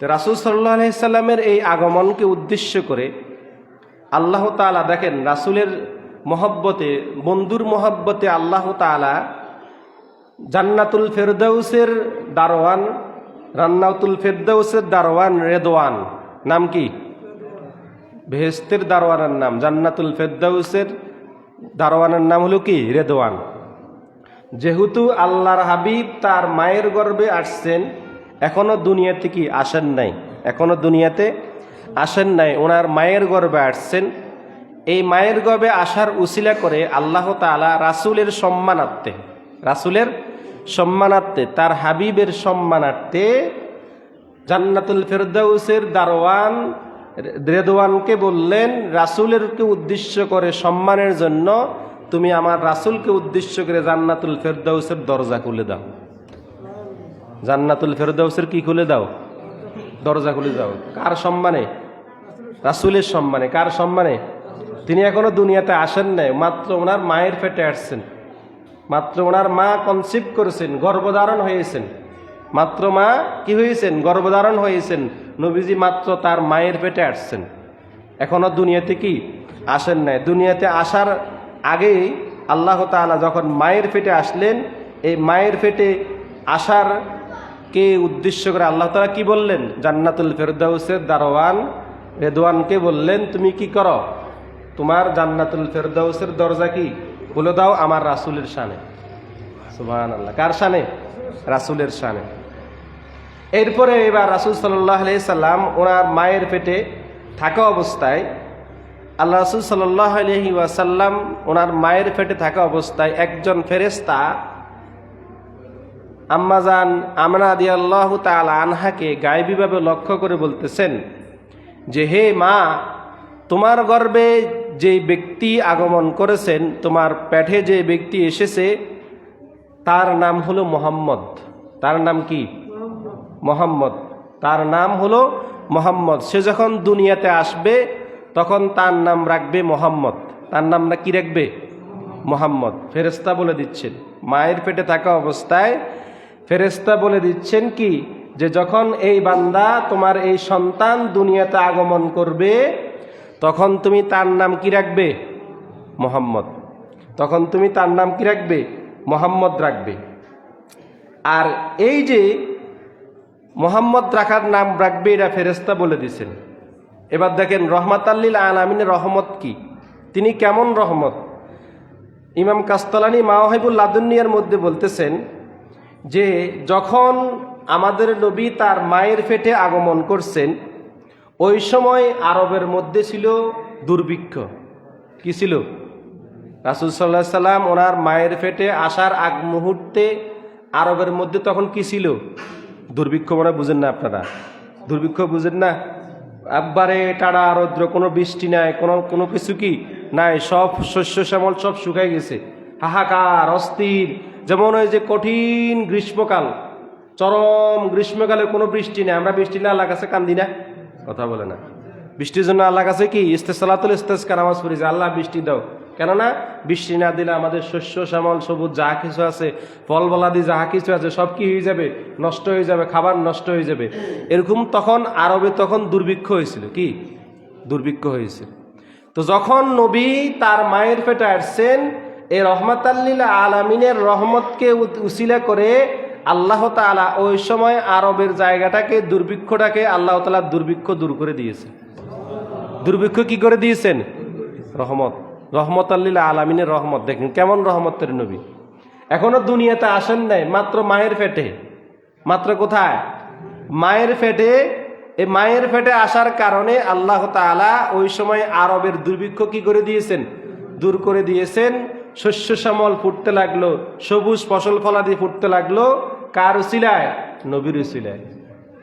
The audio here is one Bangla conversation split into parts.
তো রাসুল সাল্লাহ আলাইসাল্লামের এই আগমনকে উদ্দেশ্য করে আল্লাহ তালা দেখেন রাসুলের মহব্বতে, বন্ধুর মহব্বতে আল্লাহ তালা জান্নাতুল ফেরদাউসের দারোয়ান, রান্নাতুল ফেরদাউসের দারোয়ান রেদওয়ান, নাম কি? বেহেস্তের দারোয়ানের নাম, জান্নাতুল ফেরদাউসের দারোয়ানের নাম হলো কি? রেদওয়ান। যেহেতু আল্লাহর হাবিব তার মায়ের গর্ভে আসছেন এখনও দুনিয়াতে কি আসেন নাই? এখনও দুনিয়াতে আসেন নাই। ওনার মায়ের গর্বে আসছেন। এই মায়ের গর্বে আসার উসিলা করে আল্লাহ তালা রাসুলের সম্মানার্থে রাসুলের সম্মানার্থে, তার হাবিবের সম্মানার্থে জান্নাতুল ফেরদাউসের দারোয়ান রেদওয়ানকে বললেন রাসুলেরকে উদ্দেশ্য করে সম্মানের জন্য তুমি আমার রাসুলকে উদ্দেশ্য করে জান্নাতুল ফেরদাউসের দরজা খুলে দাও। জান্নাতুল ফেরদাউসের কি খুলে দাও? দরজা খুলে দাও। কার সম্মানে? রাসুলের সম্মানে। কার সম্মানে? তিনি এখনও দুনিয়াতে আসেন নাই, মাত্র ওনার মায়ের পেটে আসছেন। মাত্র ওনার মা কনসিভ করেছেন, গর্ভধারণ হয়েছেন। মাত্র মা কি হয়েছেন? গর্ভধারণ হয়েছেন। নবীজি মাত্র তার মায়ের পেটে আসছেন। এখনও দুনিয়াতে কি? আসেন নাই। দুনিয়াতে আসার আগেই আল্লাহ তাআলা যখন মায়ের পেটে আসলেন, এই মায়ের পেটে আসার কে উদ্দেশ্য করে আল্লাহ তাআলা কি বললেন? জান্নাতুল ফেরদাউসের দারোয়ান রেদওয়ানকে বললেন, তুমি কি করো? তোমার জান্নাতুল ফেরদাউসের দরজা কি? বলে দাও আমার রাসুলের শানে। সুবহান আল্লাহ কার শানে? রাসুলের শানে। এরপরে এবার রাসুল সাল্লাহ সাল্লাম ওনার মায়ের পেটে থাকা অবস্থায়, আল্লাহ রাসুল সাল্লাহ আলহি ওয়াসাল্লাম ওনার মায়ের পেটে থাকা অবস্থায় একজন ফেরেস্তা আম্মাজান আমনা আদি আল্লাহ তাল আনহাকে গায়েবীভাবে লক্ষ্য করে বলতেছেন যে, হে মা, তোমার গর্বে যে ব্যক্তি আগমন করেছেন, তোমার পেটে যে ব্যক্তি এসেছে, তার নাম হলো মোহাম্মদ। তার নাম কি? মোহাম্মদ। তার নাম হলো মোহাম্মদ। সে যখন দুনিয়াতে আসবে, তখন তার নাম রাখবে মোহাম্মদ। তার নাম না কি রাখবে? মোহাম্মদ। ফেরেস্তা বলে দিচ্ছেন। মায়ের পেটে থাকা অবস্থায় ফেরেস্তা বলে দিচ্ছেন কি, যে যখন এই বান্দা তোমার এই সন্তান দুনিয়াতে আগমন করবে, তখন তুমি তার নাম কি রাখবে? মোহাম্মদ। তখন তুমি তার নাম কি রাখবে? মোহাম্মদ রাখবে। আর এই যে মোহাম্মদ রাখার নাম রাখবে, এটা ফেরেস্তা বলে দিছেন। এবার দেখেন রহমাত আল্লিল আলমিনের রহমত কি? তিনি কেমন রহমত? ইমাম কাস্তলানি মাওহাইবুল লাদুনিয়ার মধ্যে বলতেছেন যে যখন আমাদের নবী তার মায়ের ফেটে আগমন করছেন, ওই সময় আরবের মধ্যে ছিল দুর্ভিক্ষ। কি ছিল? রাসুল সাল্লাহ সাল্লাম ওনার মায়ের ফেটে আসার আগ মুহূর্তে আরবের মধ্যে তখন কি ছিল? দুর্ভিক্ষ মনে বুঝেন না আপনারা। দুর্ভিক্ষ বুঝেন না? একবারে টাড়া রৌদ্র, কোনো বৃষ্টি নাই, কোনো কোনো কিছু কি নাই, সব শস্য শ্যামল সব শুকাই গেছে। হাহাকার, অস্থির যেমন ওই যে কঠিন গ্রীষ্মকাল, চরম গ্রীষ্মকালে কোনো বৃষ্টি নেই। আমরা বৃষ্টি না আল্লাহ কাছে কান্দি না। কথা বলে না। বৃষ্টির জন্য আল্লাহ কাছে কি? ইস্তেসালাতুল ইস্তেসকা নামাজ পড়ি যে, আল্লাহ, বৃষ্টি দাও। কেননা, বৃষ্টি না দিলে আমাদের শস্য, শ্যামল, সবুজ যা কিছু আছে, ফল, বলাদি যা কিছু আছে, সব কি হয়ে যাবে? নষ্ট হয়ে যাবে, খাবার নষ্ট হয়ে যাবে। এরকম তখন আরবে তখন দুর্ভিক্ষ হয়েছিল। কি? দুর্ভিক্ষ হয়েছিল তো যখন নবী তার মায়ের পেটে আসছেন এই রহমত আল্লিল আলমিনের রহমতকে উসিলা করে আল্লাহ তালা ওই সময় আরবের জায়গাটাকে, দুর্ভিক্ষটাকে আল্লাহ তালা দুর্ভিক্ষ দূর করে দিয়েছে। দুর্ভিক্ষ কি করে দিয়েছেন? রহমত। রহমত আল্লিল আলমিনের রহমত। দেখেন কেমন রহমতের নবী। এখনও দুনিয়াতে আসেন নাই, মাত্র মায়ের পেটে মাত্র কোথায়? মায়ের পেটে এই মায়ের পেটে আসার কারণে আল্লাহ তাআলা ওই সময় আরবের দুর্ভিক্ষ কি করে দিয়েছেন? দূর করে দিয়েছেন। শস্য শ্যামল ফুটতে লাগল, সবুজ ফসল ফলাদি ফুটতে লাগল। কার উসিলায়? নবীর উসিলায়।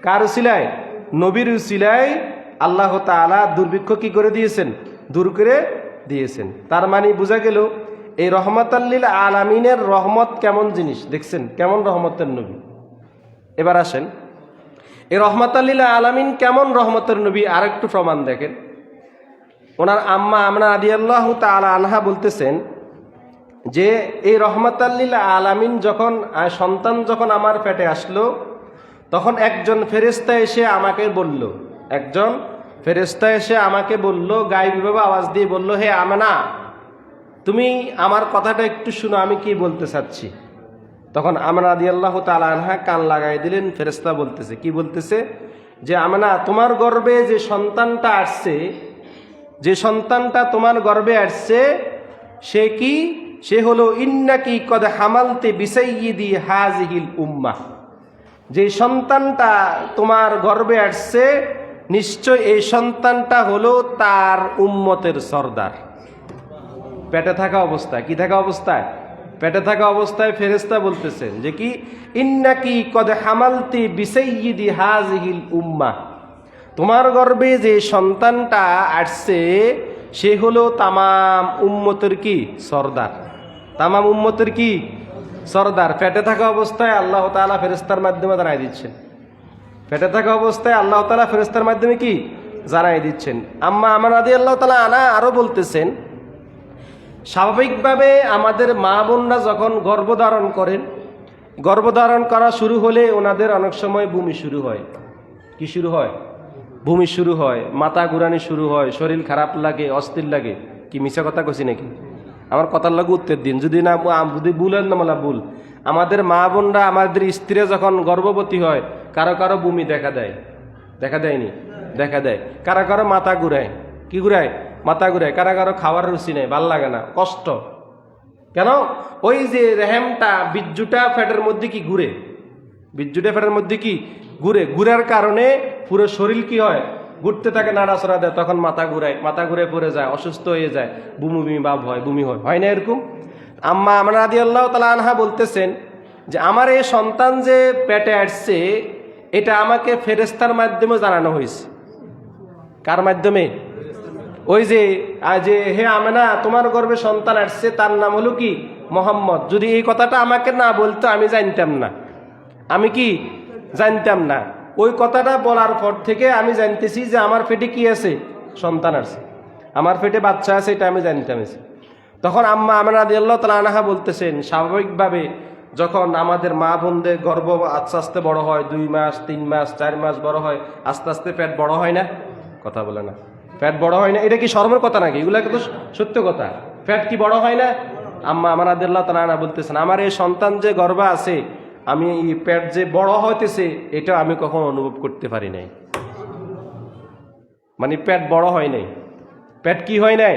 কার উসিলায়? নবীর উসিলায় আল্লাহ তাআলা দুর্ভিক্ষ কি করে দিয়েছেন? দূর করে দিয়েছেন। তার মানে বোঝা গেল, এই রহমত আল্লিল আলামিনের রহমত কেমন জিনিস? দেখছেন, কেমন রহমতের নবী। এবার আসেন, এই রহমত আল্লিল আলামিন কেমন রহমতের নবী? আর একটু প্রমাণ দেখেন। ওনার আম্মা আমরা আদি আল্লাহ তালা আনহা বলতেছেন যে এই রহমত আল্লিল আলামিন যখন সন্তান যখন আমার পেটে আসলো, তখন একজন ফেরেস্তা এসে আমাকে বলল, একজন ফেরেস্তা এসে আমাকে বলল গাইবীভাবে আওয়াজ দিয়ে বলল, হে আমানা, তুমি আমার কথাটা একটু শুনো, আমি কি বলতে চাচ্ছি? তখন আমরা আদি আল্লাহ আনহা কান লাগাই দিলেন ফেরেস্তা বলতেছে, কি বলতেছে? যে, আমানা, তোমার গর্বে যে সন্তানটা আসছে, যে সন্তানটা তোমার গর্বে আসছে, সে কি সে হলো, ইন্নাকি কদ হামালতে বিসাইয়িদি হাজিহিল উম্মা যে সন্তানটা তোমার গর্বে আসছে, নিশ্চয় এই সন্তানটা হলো তার উম্মতের সর্দার। পেটে থাকা অবস্থায়, কি থাকা অবস্থায়? পেটে থাকা অবস্থায় ফেরেস্তা বলতেছেন যে কি, ইন্নাকি কদ হামালতি বিসাইয়িদি হাজিহিল উম্মা তোমার গর্বে যে সন্তানটা আসছে সে হলো তামাম উম্মতের কি? সর্দার। তামাম উম্মতের কি? সর্দার। পেটে থাকা অবস্থায় আল্লাহ তাআলা ফেরেস্তার মাধ্যমে জানাই দিচ্ছেন। পেটে থাকা অবস্থায় আল্লাহ তালা ফেরেস্তার মাধ্যমে কি? জানাই দিচ্ছেন। আম্মা আমার আদি আল্লাহ তালা আনা আরও বলতেছেন, স্বাভাবিকভাবে আমাদের মা বোনরা যখন গর্ভধারণ করেন, গর্ভধারণ করা শুরু হলে ওনাদের অনেক সময় বমি শুরু হয়। কি শুরু হয়? বমি শুরু হয়, মাথা ঘুরানি শুরু হয়, শরীর খারাপ লাগে, অস্থির লাগে। কি মিশা কথা কছি নাকি? আমার কথার লাগে উত্তর দিন। যদি না যদি ভুলেন না মালা ভুল। আমাদের মা বোনরা, আমাদের স্ত্রী যখন গর্ভবতী হয়, কারও কারও ভূমি দেখা দেয়। দেখা দেয়নি? দেখা দেয়। কারও কারও মাথা ঘুরায়। কি ঘুরায়? মাথা ঘুরায়। কারও কারও খাওয়ার রুচি নেই, ভালো লাগে না। কষ্ট। কেন? ওই যে রেহেমটা, বিজ্জুটা ফ্যাটের মধ্যে কি ঘুরে? বিজ্জুটা ফ্যাটের মধ্যে কি ঘুরে, ঘুরার কারণে পুরো শরীর কি হয়? ঘুরতে থাকে নাড়াচড়া দেয়, তখন মাথা ঘুরায়, মাথা ঘুরে পড়ে যায়, অসুস্থ হয়ে যায়, বুমি বুমি ভাব হয়, বুমি হয়। হয় না এরকম? আম্মা আমরা আদি আল্লাহ তালা আনহা বলতেছেন যে, আমার এই সন্তান যে পেটে আসছে, এটা আমাকে ফেরেস্তার মাধ্যমে জানানো হয়েছে। কার মাধ্যমে? ওই যে যে, হে আমেনা, তোমার গর্বে সন্তান আসছে, তার নাম হলো কি? মোহাম্মদ। যদি এই কথাটা আমাকে না বলতো, আমি জানতাম না। আমি কি জানতাম না। ওই কথাটা বলার পর থেকে আমি জানতেছি যে আমার পেটে কি আছে? সন্তান আছে। আমার পেটে বাচ্চা আছে, এটা আমি জানতাম। তখন আম্মা আমরা আল্লাহ তালা আনাহা বলতেছেন, স্বাভাবিকভাবে যখন আমাদের মা বোনদের গর্ব আস্তে আস্তে বড় হয়, দুই মাস, তিন মাস, চার মাস বড় হয়, আস্তে আস্তে পেট বড় হয় না? কথা বলে না। পেট বড় হয় না? এটা কি শর্মের কথা নাকি? এগুলা কিন্তু সত্য কথা? পেট কি বড় হয় না? আম্মা আমার আদিল্লাহ তালা বলতেছেন, আমার এই সন্তান যে গর্ভে আছে আমি এই পেট যে বড় হইতেছে, এটা আমি কখনো অনুভব করতে পারি নাই। মানে পেট বড় হয় নাই। পেট কি হয় নাই?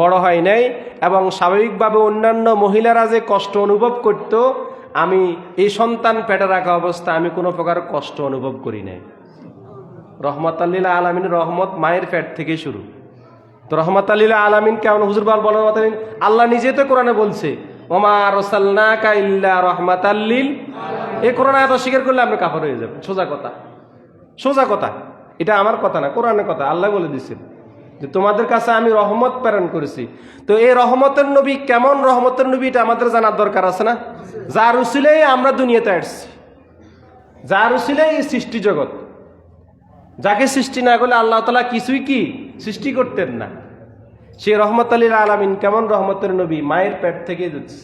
বড় হয় নাই এবং স্বাভাবিকভাবে অন্যান্য মহিলারা যে কষ্ট অনুভব করত, আমি এই সন্তান পেটে রাখা অবস্থা আমি কোনো প্রকার কষ্ট অনুভব করি নাই। রহমত আল্লীলা আলমিন রহমত মায়ের পেট থেকে শুরু। তো রহমত আল্লীলা আলমিন কেমন? হুজুর বল বলেন আল্লাহ নিজে তো কোরআনে বলছে ওমা রসাল্লাকা ইল্লা রহমাত আল্লিল এই করলে আপনি হয়ে সোজা কথা। সোজা কথা। এটা আমার কথা না কথা। আল্লাহ বলে যে, তোমাদের কাছে আমি রহমত প্রেরণ করেছি। তো এই রহমতের নবী, কেমন রহমতের নবী এটা আমাদের জানার দরকার আছে না? যার উসিলেই আমরা দুনিয়াতে আসছি। যার উসিলেই এই সৃষ্টি জগৎ। যাকে সৃষ্টি না করলে আল্লাহ তালা কিছুই কি? সৃষ্টি করতেন না। সে রহমত আলীর আলামিন কেমন রহমতের নবী? মায়ের পেট থেকে যাচ্ছে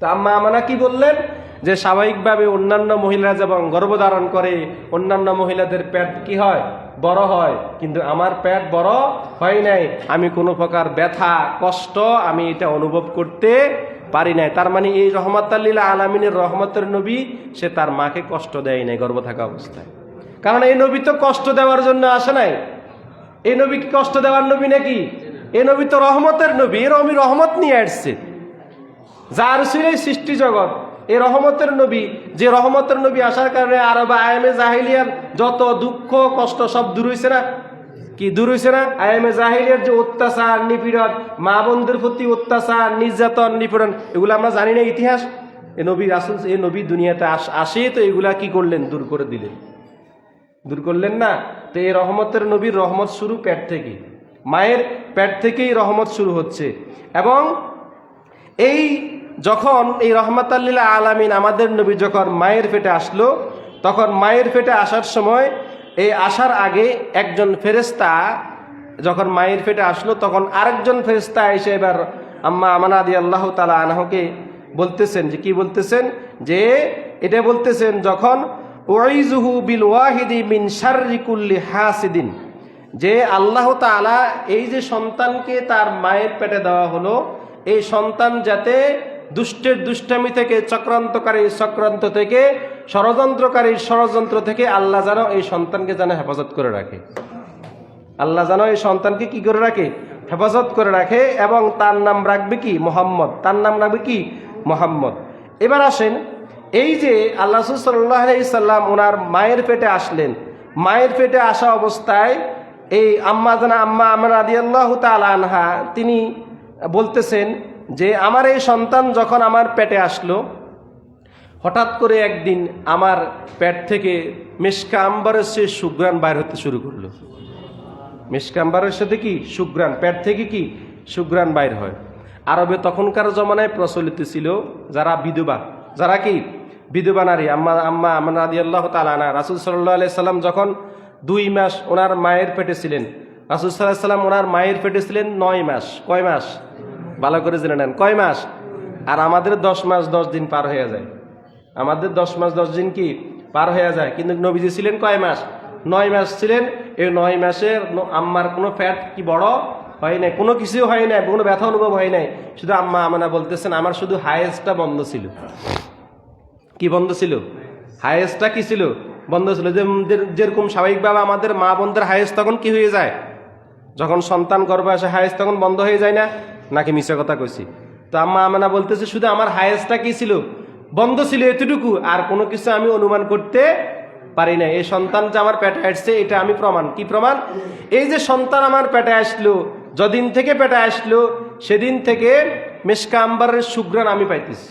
তা আম্মা আমানা কি বললেন? যে স্বাভাবিকভাবে অন্যান্য মহিলারা যেমন গর্ভধারণ করে, অন্যান্য মহিলাদের পেট কি হয়? বড় হয়। কিন্তু আমার পেট বড় হয় নাই। আমি কোনো প্রকার ব্যথা, কষ্ট আমি এটা অনুভব করতে পারি নাই। তার মানে এই রহমত আল্লীলা আলামিনের রহমতের নবী, সে তার মাকে কষ্ট দেয় নাই গর্ভ থাকা অবস্থায়। কারণ এই নবী তো কষ্ট দেওয়ার জন্য আসে নাই। এই নবী কি কষ্ট দেওয়ার নবী নাকি? এই নবী তো রহমতের নবী, এর আমি রহমত নিয়ে আসছে। যার এই সৃষ্টি জগৎ এই রহমতের নবী, যে রহমতের নবী আসার কারণে আরব আয়ামে জাহিলিয়ার যত দুঃখ, কষ্ট সব দূর হয়েছে না? কি দূর হয়েছে না? আয়ামে জাহিলিয়ার যে অত্যাচার, নিপীড়ন, মা বোনদের প্রতি অত্যাচার, নির্যাতন, নিপীড়ন, এগুলো আমরা জানি না ইতিহাস। এ নবী রাসুল, এ নবী দুনিয়াতে আস তো এগুলা কি করলেন? দূর করে দিলেন। দূর করলেন না? তো এই রহমতের নবীর রহমত শুরু পেট থেকে। মায়ের পেট থেকেই রহমত শুরু হচ্ছে। এবং এই যখন এই রহমত আল্লীলা আলামিন আমাদের নবী যখন মায়ের পেটে আসলো, তখন মায়ের পেটে আসার সময় এই আসার আগে একজন ফেরেস্তা যখন মায়ের পেটে আসলো, তখন আরেকজন ফেরেস্তা এসে এবার আম্মা আমানা আদি আল্লাহ তালা আনাহকে বলতেছেন যে, কি বলতেছেন? যে এটা বলতেছেন যখন ওয়াইজুহু বিল ওয়াহিদি মিন শাররি কুল্লি হাসিদিন। যে আল্লাহ তাআলা এই যে সন্তানকে তার মায়ের পেটে দেওয়া হলো, এই সন্তান যাতে দুষ্টের দুষ্টামি থেকে, চক্রান্তকারী চক্রান্ত থেকে, ষড়যন্ত্রকারী ষড়যন্ত্র থেকে আল্লাহ যেন এই সন্তানকে যেন হেফাজত করে রাখে। আল্লাহ যেন এই সন্তানকে কি করে রাখে? হেফাজত করে রাখে এবং তার নাম রাখবে কি? মোহাম্মদ। তার নাম রাখবে কি? মোহাম্মদ। এবার আসেন, এই যে আল্লাহ সাল্লাহ সাল্লাম ওনার মায়ের পেটে আসলেন। মায়ের পেটে আসা অবস্থায় এই আম্মা জানা আম্মা আমার আদি আল্লাহ আনহা, তিনি বলতেছেন যে, আমার এই সন্তান যখন আমার পেটে আসলো, হঠাৎ করে একদিন আমার পেট থেকে মেশকা আম্বারের সে সুগ্রাণ বাইর হতে শুরু করল। মিসকাম্বারের সাথে কি? সুগ্রাণ পেট থেকে কি? সুগ্রাণ বাইর হয়। আরবে তখনকার জমানায় প্রচলিত ছিল যারা বিধবা। যারা কি? বিধবা নারী। আম্মা আম্মা আম্মা আদি আল্লাহ তালানা রাসুল সাল্লাহ আলাই সাল্লাম যখন দুই মাস ওনার মায়ের পেটে ছিলেন। রাসুল সাল্লাহ সাল্লাম ওনার মায়ের পেটে ছিলেন নয় মাস। কয় মাস? ভালো করে জেনে নেন। কয় মাস? আর আমাদের দশ মাস দশ দিন পার হয়ে যায়। আমাদের দশ মাস দশ দিন কি পার হয়ে যায়? কিন্তু নবীজি ছিলেন কয় মাস? নয় মাস ছিলেন। এই নয় মাসে আম্মার কোনো ফ্যাট কি বড় হয় নাই? কোনো কিছু হয় নাই, কোনো ব্যথা অনুভব হয় নাই। শুধু আম্মা আমানা বলতেছেন, আমার শুধু হায়েস্টটা বন্ধ ছিল। কি বন্ধ ছিল? হায়েস্টটা কি ছিল? বন্ধ ছিল যে যেরকম স্বাভাবিকভাবে আমাদের মা বোনদের হায়েস্ট তখন কি হয়ে যায়? যখন সন্তান গর্ভে আসে হায়েস্ট তখন বন্ধ হয়ে যায় না? নাকি মিশা কথা কইছি? তো আম্মা আমানা বলতেছে, শুধু আমার হায়েস্টটা কি ছিল? বন্ধ ছিল এতটুকু, আর কোনো কিছু আমি অনুমান করতে পারি না এই সন্তান যে আমার পেটে আসছে, এটা আমি প্রমাণ। কি প্রমাণ? এই যে সন্তান আমার পেটে আসলো, যদিন থেকে পেটে আসলো, সেদিন থেকে মেশকা আম্বারের সুগ্রাণ আমি পাইতেছি।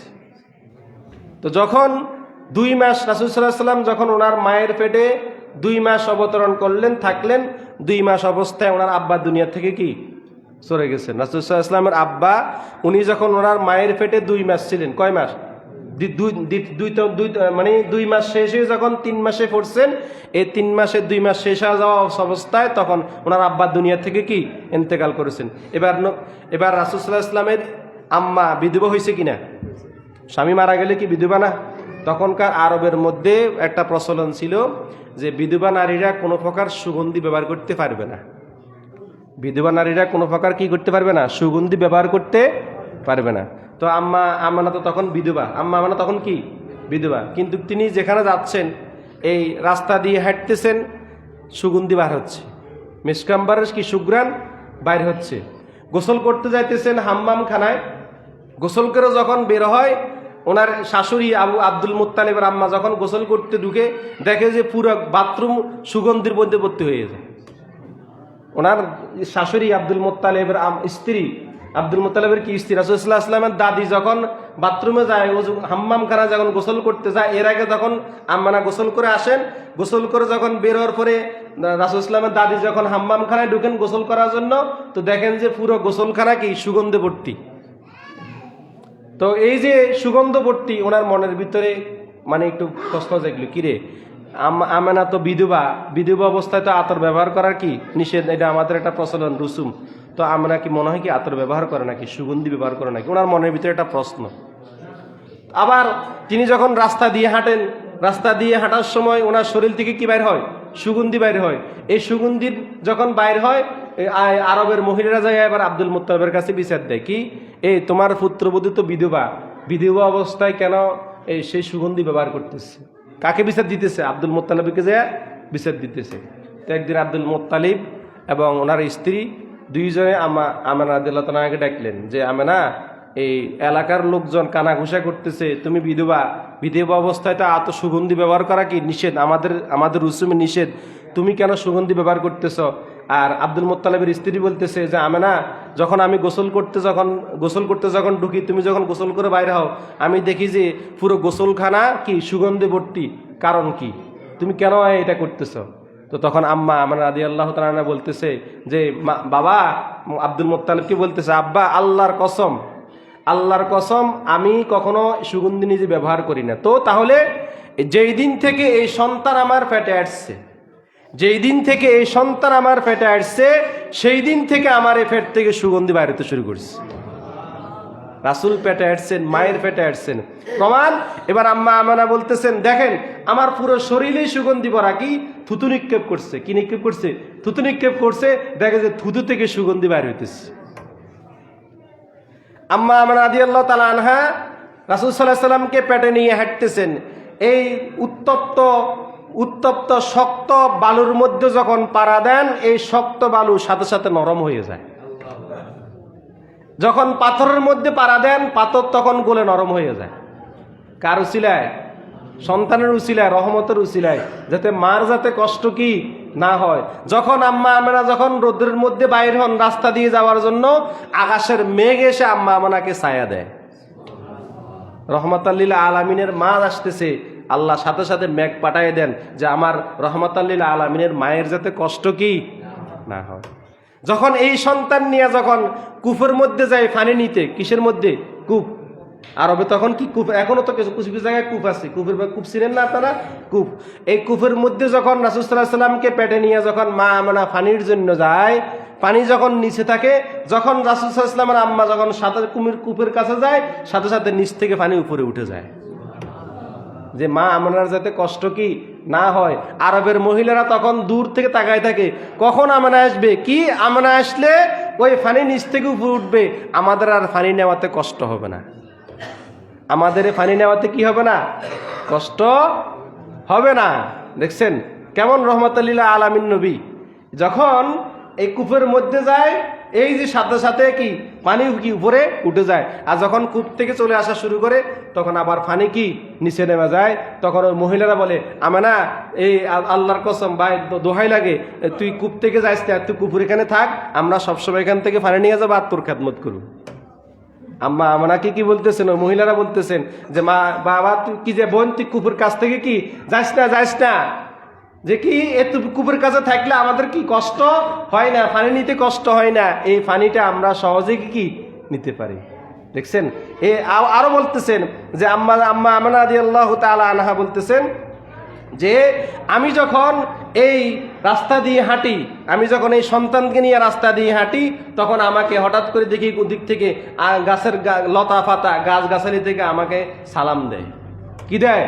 তো যখন দুই মাস রাসুল সাল্লাহ সাল্লাম যখন ওনার মায়ের পেটে দুই মাস অবতরণ করলেন, থাকলেন, দুই মাস অবস্থায় ওনার আব্বা দুনিয়া থেকে কি? সরে গেছেন। রাসুল সাল্লাহ সাল্লামের আব্বা, উনি যখন ওনার মায়ের পেটে দুই মাস ছিলেন, কয় মাস? মানে দুই মাস শেষ হয়ে যখন তিন মাসে পড়ছেন, এই তিন মাসে দুই মাস শেষ হয়ে যাওয়া অবস্থায় তখন ওনার আব্বা দুনিয়া থেকে কি? ইন্তেকাল করেছেন। এবার এবার রাসুসাল্লাহ ইসলামের আম্মা বিধবা হয়েছে কিনা? স্বামী মারা গেলে কি বিধবা না? তখনকার আরবের মধ্যে একটা প্রচলন ছিল যে বিধবা নারীরা কোনো প্রকার সুগন্ধি ব্যবহার করতে পারবে না। বিধবা নারীরা কোনো প্রকার কি করতে পারবে না? সুগন্ধি ব্যবহার করতে পারবে না। তো আম্মা আমানা তো তখন বিধবা। আম্মা আমানা তখন কি? বিধবা। কিন্তু তিনি যেখানে যাচ্ছেন, এই রাস্তা দিয়ে হাঁটতেছেন, সুগন্ধি বার হচ্ছে। মিসকাম্বারের কি সুগ্রাণ বাইর হচ্ছে। গোসল করতে যাইতেছেন হাম্মাম খানায় গোসল করে যখন বের হয় ওনার শাশুড়ি আবু আব্দুল মুত্তালিবের আম্মা যখন গোসল করতে ঢুকে দেখে যে পুরো বাথরুম সুগন্ধির মধ্যে ভর্তি হয়ে যায় ওনার শাশুড়ি আব্দুল মোত্তালেবের স্ত্রী, আব্দুল মোত্তালেবের কি স্ত্রী? রাসুল্লাহ আসলামের দাদি যখন বাথরুমে যায় হাম্মাম খানা যখন গোসল করতে যায়, এর আগে যখন আম্মানা গোসল করে আসেন, গোসল করে যখন বের হওয়ার পরে রাসুল ইসলামের দাদি যখন হাম্মাম খানায় ঢুকেন গোসল করার জন্য, তো দেখেন যে পুরো গোসলখানা কি? সুগন্ধে ভর্তি। তো এই যে সুগন্ধবর্তী ওনার মনের ভিতরে মানে একটু প্রশ্ন জাগলো কিরে আম- আমেনা তো বিধবা বিধবা অবস্থায় তো আতর ব্যবহার করার কি নিষেধ? এটা আমাদের একটা প্রচলন, রুসুম। তো আমরা কি মনে হয় কি আতর ব্যবহার করে নাকি? সুগন্ধি ব্যবহার করে নাকি? ওনার মনের ভিতরে একটা প্রশ্ন। আবার তিনি যখন রাস্তা দিয়ে হাঁটেন, রাস্তা দিয়ে হাঁটার সময় ওনার শরীর থেকে কি বাইর হয়? সুগন্ধি বাইর হয়। এই সুগন্ধির যখন বাইর হয় আরবের মহিলারা যায়, এবার আব্দুল মুত্তাবের কাছে বিচার দেয়। কি? এই, তোমার পুত্রবধূ তো বিধবা। বিধবা অবস্থায় কেন এই সেই সুগন্ধি ব্যবহার করতেছে? কাকে বিচার দিতেছে? আব্দুল মোত্তালিবকে যে বিচার দিতেছে। তো একদিন আব্দুল মোত্তালিব এবং ওনার স্ত্রী দুইজনে আমা, আমেনা আদিল্লাহ তালাকে ডাকলেন যে, আমেনা, এই এলাকার লোকজন কানা ঘুষা করতেছে, তুমি বিধবা। বিধবা অবস্থায় তো এত সুগন্ধি ব্যবহার করা কি নিষেধ? আমাদের আমাদের রুসুমে নিষেধ। তুমি কেন সুগন্ধি ব্যবহার করতেছ? আর আব্দুল মোত্তালেবের স্ত্রী বলতেছে যে আমি না যখন আমি গোসল করতে যখন, গোসল করতে যখন ঢুকি, তুমি যখন গোসল করে বাইরে হও, আমি দেখি যে পুরো গোসলখানা কি সুগন্ধি ভর্তি। কারণ কি? তুমি কেন এটা করতেছ? তো তখন আম্মা আমার আদি আল্লাহ তালা বলতেছে যে বাবা, আব্দুল মোত্তালেবকে বলতেছে, আব্বা, আল্লাহর কসম আল্লাহর কসম, আমি কখনো সুগন্ধি নিজে ব্যবহার করি না। তো তাহলে যেই দিন থেকে এই সন্তান আমার পেটে আসছে যেই দিন থেকে এই সন্তান আমার পেটে আসছে, সেই দিন থেকে আমার এই পেট থেকে সুগন্ধি বাইরে হতে শুরু করছে। রাসুল পেটে আসছেন, মায়ের পেটে আসছেন। প্রমাণ, এবার আম্মা আমানা বলতেছেন, দেখেন, আমার পুরো শরীরেই সুগন্ধি ভরা কি? থুতু নিক্ষেপ করছে। কি নিক্ষেপ করছে? থুতু নিক্ষেপ করছে, দেখে যে থুতু থেকে সুগন্ধি বাইর হইতেছে। আম্মা আমানা আদি আল্লাহ তালা আনহা রাসুল সাল্লাহ সাল্লামকে পেটে নিয়ে হাঁটতেছেন। এই উত্তপ্ত উত্তপ্ত, শক্ত বালুর মধ্যে যখন পাড়া দেন, এই শক্ত বালু সাথে সাথে নরম হয়ে যায়। যখন পাথরের মধ্যে পাড়া দেন, পাথর তখন গলে নরম হয়ে যায়। কার উচিলায়? সন্তানের উচিলায়, রহমতের উচিলায়, যাতে মার যাতে কষ্ট কি না হয়। যখন আম্মা আমরা যখন রোদ্রের মধ্যে বাইর হন রাস্তা দিয়ে যাওয়ার জন্য, আকাশের মেঘ এসে আম্মা আমানাকে ছায়া দেয়। রহমতাল্লিল আলামিনের মা আসতেছে আল্লাহ সাথে সাথে মেঘ পাঠায় দেন যে আমার রহমতাল্লিল আলামিনের মায়ের যাতে কষ্ট কি? না হয়। যখন এই সন্তান নিয়ে যখন কুফের মধ্যে যায় পানি নিতে, কিসের মধ্যে? কূপ আরবে তখন কি কূপ এখনও তো কিছু কিছু জায়গায় কূপ আছে। কূপের কূপ ছিলেন না আপনারা? কূপ এই কূপের মধ্যে যখন রাসুসাল্লাহ সাল্লামকে পেটে নিয়ে যখন মা আমনা পানির জন্য যায় পানি যখন নিচে থাকে, যখন রাসুসাল্লামের আম্মা যখন সাঁতার কুমির কূপের কাছে যায়, সাথে সাথে নিচ থেকে পানি উপরে উঠে যায়। যে মা আমনার যাতে কষ্ট কি না হয়। আরবের মহিলারা তখন দূর থেকে তাকায় থাকে, কখন আমনা আসবে? কি আমনা আসলে ওই ফানি নিচ থেকে উপরে উঠবে? আমাদের আর ফানি নেওয়াতে কষ্ট হবে না। আমাদের ফানি নেওয়াতে কি হবে না? কষ্ট হবে না। দেখছেন? কেমন রহমতুল্লাহ আলামিন নবী। যখন এই কূপের মধ্যে যায় এই যে সাথে সাথে কি, পানি কি উপরে উঠে যায়। আর যখন কূপ থেকে চলে আসা শুরু করে, তখন আবার পানি কি নিচে নেমে যায়। তখন ওই মহিলারা বলে আমে না এই আল্লাহর কসম বা দোহাই লাগে। তুই কূপ থেকে যাইস না, তুই কুপুর এখানে থাক। আমরা সবসময় এখান থেকে পানি নিয়ে যাব আর তোর খেদমত করব। আম্মা আমাকে কি বলতেছেন? ওই মহিলারা বলতেছেন যে, মা, বাবা, তুই কি যে বোন, তুই কুপুর কাছ থেকে কি? যাস না যাস না। যে কি, এ তুই কুপুর কাছে থাকলে আমাদের কি কষ্ট হয় না? পানি নিতে কষ্ট হয় না? এই পানিটা আমরা সহজে কি নিতে পারি? দেখছেন? এ আরও বলতেছেন যে আম্মা আম্মা আমানা আদি আল্লাহ তালা আনহা বলতেছেন যে আমি যখন এই রাস্তা দিয়ে হাঁটি, আমি যখন এই সন্তানকে নিয়ে রাস্তা দিয়ে হাঁটি, তখন আমাকে হঠাৎ করে দেখি দিক থেকে গাছের লতা পাতা গাছ গাছালি থেকে আমাকে সালাম দেয়। কি দেয়?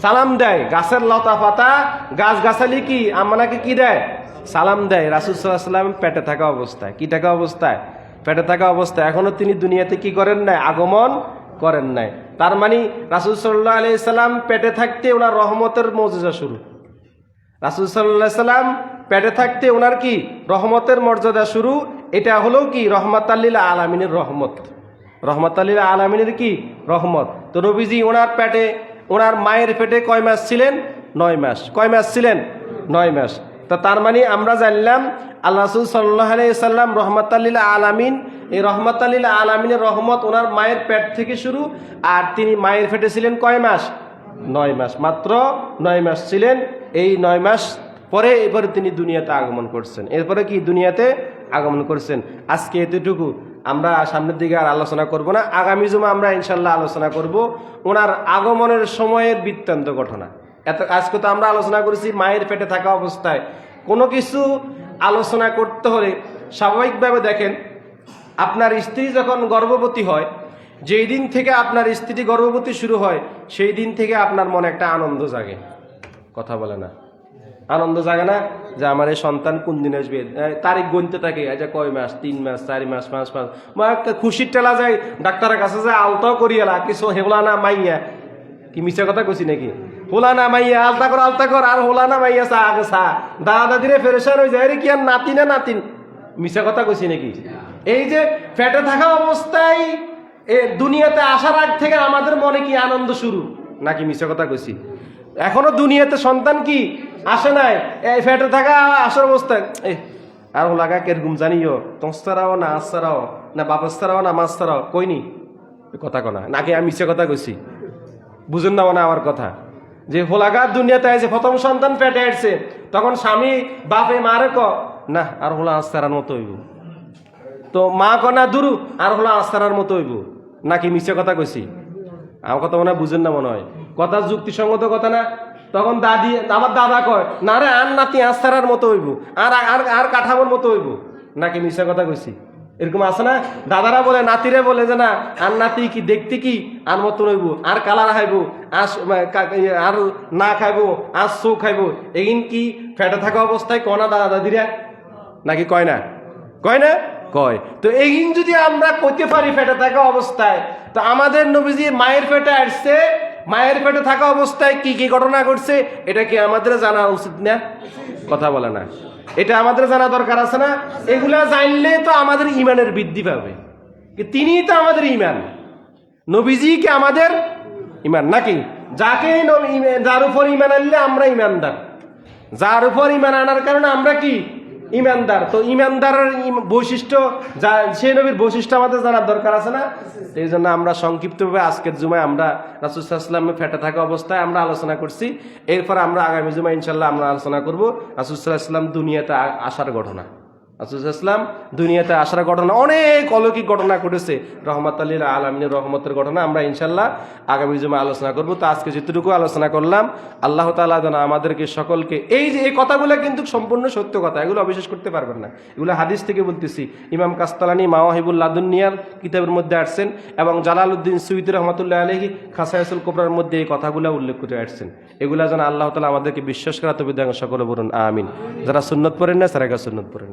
সালাম দেয়, গাছের লতা পাতা গাছ গাছালি কি আমাকে কি দেয়? সালাম দেয়, রাসুল সাল্লাহ পেটে থাকা অবস্থায়। কি থাকা অবস্থায়? পেটে থাকা অবস্থায়। এখনও তিনি দুনিয়াতে কি করেন নাই? আগমন করেন নাই। তার মানে রাসুল সাল্লাহ আলি সাল্লাম পেটে থাকতে ওনার রহমতের মর্যাদা শুরু। রাসুল সাল্লাহ সাল্লাম পেটে থাকতে ওনার কি রহমতের মর্যাদা শুরু? এটা হলো কি? রহমত আল্লিল আলমিনের রহমত। রহমত আল্লিল আলমিনের কি? রহমত। তো নবীজি ওনার পেটে ওনার মায়ের পেটে কয় মাস ছিলেন? নয় মাস। কয় মাস ছিলেন? নয় মাস। তা তার মানে আমরা জানলাম আল্লাহ রসুল সাল্লাহ সাল্লাম রহমত আল্লিল আলামিন, এই রহমত আল্লিল আলামিনের রহমত ওনার মায়ের পেট থেকে শুরু আর তিনি মায়ের পেটে ছিলেন কয় মাস? নয় মাস। মাত্র নয় মাস ছিলেন। এই নয় মাস পরে এরপরে তিনি দুনিয়াতে আগমন করছেন। এরপরে কি দুনিয়াতে আগমন করছেন? আজকে এতটুকু। আমরা সামনের দিকে আর আলোচনা করব না। আগামী জমা আমরা ইনশাল্লাহ আলোচনা করব ওনার আগমনের সময়ের বৃত্তান্ত ঘটনা। এত আজকে তো আমরা আলোচনা করেছি, মায়ের পেটে থাকা অবস্থায়। কোনো কিছু আলোচনা করতে হলে স্বাভাবিকভাবে দেখেন, আপনার স্ত্রী যখন গর্ভবতী হয়, যেই দিন থেকে আপনার স্ত্রী গর্ভবতী শুরু হয়, সেই দিন থেকে আপনার মনে একটা আনন্দ জাগে। কথা বলে না। আনন্দ জাগে না যে আমার এই সন্তান কোন দিন আসবে? তারিখ গুনতে থাকে যে কয় মাস, তিন মাস, চারি মাস, পাঁচ মাস। মা, একটা খুশির টেলা যায়, ডাক্তারের কাছে যায়, আলতাও করিয়ালা কিছু হেলা না মাইয়া। কি মিছা কথা কইছি নাকি? হোলা না মাইয়া, আলতা কর আলতা কর, আর হোলা না মাইয়া চা, আগে চা। দাদা দাদিরে ফেরেশান হয়ে যায় কি আর নাতি না নাতিন? মিছা কথা কইছি নাকি? এই যে পেটে থাকা অবস্থায়, এ, দুনিয়াতে আসার আগ থেকে আমাদের মনে কি আনন্দ শুরু? নাকি মিছা কথা কইছি? এখনও দুনিয়াতে সন্তান কি আসে নাই। এই পেটে থাকা আসার অবস্থায়। এ আর লাগা কেরকম জানিও? তোস্তারাও না আস্তারাও না বাপস্তারাও না মাস্তারাও কইনি কথা কনা। নাকি আমি মিছে কথা কইছি? বুঝেন না মানে আমার কথা। যে হোলাগার দুনিয়াতে আছে প্রথম সন্তান পেটে আসছে তখন স্বামী বাপে মারে ক? না, আর হোলা আস্তারার মতো হইব। তো মা কনা দুরু, আর হলো আস্তারার মতো হইব। নাকি মিছে কথা কইছি? আমার কথা মনে হয় বুঝেন না মনে হয়। কথা যুক্তিসঙ্গত কথা না? তখন দাদি, আমার দাদা কয়, না রে, আর নাতি আস্তারার মতো হইব, আর আর আর কাঠামোর মতো হইব। নাকি মিছে কথা কইছি? এরকম আছে না? দাদারা বলে, নাতিরে বলে যে না, আর নাতি কি, দেখতে কি, আর মতন হইব, আর কালার খাইব, আর আর না খাইব, আর সো খাইব। এগিন কি, ফেটে থাকা অবস্থায় কনা দাদা, দাদিরা? নাকি কয় না? কয় না? কয়। তো এগিন যদি আমরা কইতে পারি ফেটে থাকা অবস্থায়, তো আমাদের নবীজি মায়ের পেটে আসছে মায়ের পেটে থাকা অবস্থায় কি কি ঘটনা ঘটছে, এটা কি আমাদের জানা উচিত না? কথা বলে না। এটা আমাদের জানা দরকার আছে না? এগুলা জানলে তো আমাদের ইমানের বৃদ্ধি পাবে। কি তিনিই তো আমাদের ইমান। নবীজি কি আমাদের ইমান? নাকি? যাকে যার উপর ইমান আনলে আমরা ইমানদার। যার উপর ইমান আনার কারণে আমরা কি ইমানদার। তো ইমানদারের বৈশিষ্ট্য যা সে নবীর বৈশিষ্ট্য আমাদের জানার দরকার আছে না? এই জন্য আমরা সংক্ষিপ্তভাবে আজকের জুমায় আমরা রাসুসাল্লামে ফেটে থাকা অবস্থায় আমরা আলোচনা করছি। এরপর আমরা আগামী জুমায় ইনশাল্লাহ আমরা আলোচনা করব ইসলাম দুনিয়াতে আসার ঘটনা। রাসুসাল্লাম দুনিয়াতে আসার ঘটনা, অনেক অলৌকিক ঘটনা ঘটেছে। রহমত আলীর আলমিনের রহমতের ঘটনা আমরা ইনশাল্লাহ আগামী জমা আলোচনা করব। তো আজকে যেটুকু আলোচনা করলাম, আল্লাহ তালা যেন আমাদেরকে সকলকে এই যে, এই কথাগুলো কিন্তু সম্পূর্ণ সত্য কথা, এগুলো অবিশ্বাস করতে পারবেন না। এগুলো হাদিস থেকে বলতেছি। ইমাম কাস্তালানি মাওয়াহিবুল লাদুনিয়ার কিতাবের মধ্যে আসছেন এবং জালালউদ্দিন সুইদ রহমতুল্লাহ আলহি খাসাইসুল কোবরার মধ্যে এই কথাগুলো উল্লেখ করে আসছেন। এগুলো যেন আল্লাহ তালা আমাদেরকে বিশ্বাস করা তবে সকলে বলুন, আমিন। যারা সুন্নত পড়েন না তারা সুন্নত পড়েন